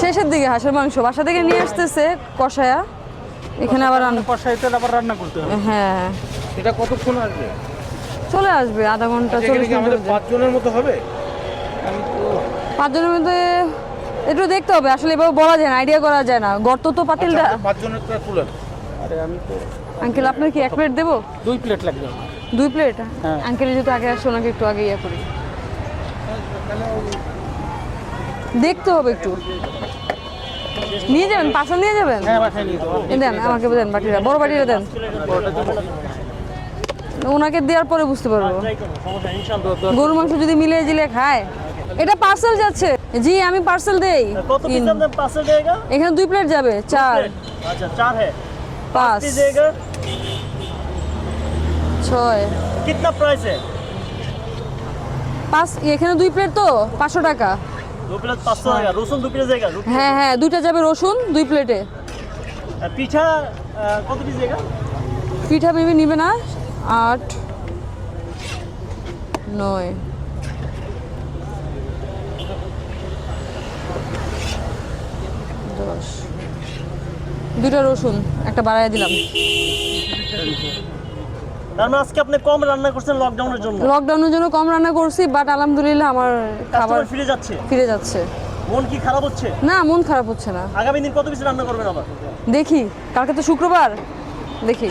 শেষের দিকে হাঁসের মাংস। বাসা থেকে নিয়ে আসতেছে কষায়া। এখানে আবার রান্না কষাইতে আবার রান্না করতে হবে। হ্যাঁ। এটা কতক্ষণ আসবে? চলে আসবে আধা ঘণ্টা এখানে চল্লিশ মিনিট আমাদের পাঁচজনের মতো হবে? আমি তো পাঁচজনের মধ্যে একটু দেখতে হবে আসলে এভাবে বলা যায় না আইডিয়া করা যায় না। গর্ত তো পাতিলটা আচ্ছা, পাঁচজনের তো তুলেন আরে আমি তো আঙ্কেল আপনার কি এক প্লেট দেবো? দুই প্লেট লাগবে দুই প্লেট হ্যাঁ। আঙ্কেল যেহেতু আগে আসছে ওনাকে একটু আগে ইয়ে করি। দেখতে হবে একটু। নিয়ে যাবেন? পাশে নিয়ে যাবেন? দেন আমাকে দেন বাটিটা বড় বাটিটা দেন। ওনাকে দেওয়ার পরে বুঝতে পারব। গরুর মাংস যদি মিলিয়ে জিলে খায়। এটা পার্সেল যাচ্ছে। জি আমি পার্সেল দেই। এখানে দুই প্লেট যাবে চার। পাঁচ ছয়। পাঁচ এখানে দুই প্লেট তো পাঁচশো টাকা। হ্যাঁ হ্যাঁ দুইটা যাবে রসুন দুই প্লেটে। পিঠা কত পিঠা বেবি নিবে না আট নয়। দশ। দুইটা রসুন একটা বাড়াই দিলাম। তার মানে আজকে আপনি কম রান্না করছেন লকডাউনের জন্য। লকডাউনের জন্য কম রান্না করছি বাট আলহামদুলিল্লাহ আমার খাবার ফিরে যাচ্ছে? ফিরে যাচ্ছে। মন কি খারাপ হচ্ছে? না মন খারাপ হচ্ছে না। আগামী দিন কত পিস রান্না করবেন আবার? দেখি কালকে তো শুক্রবার। দেখি।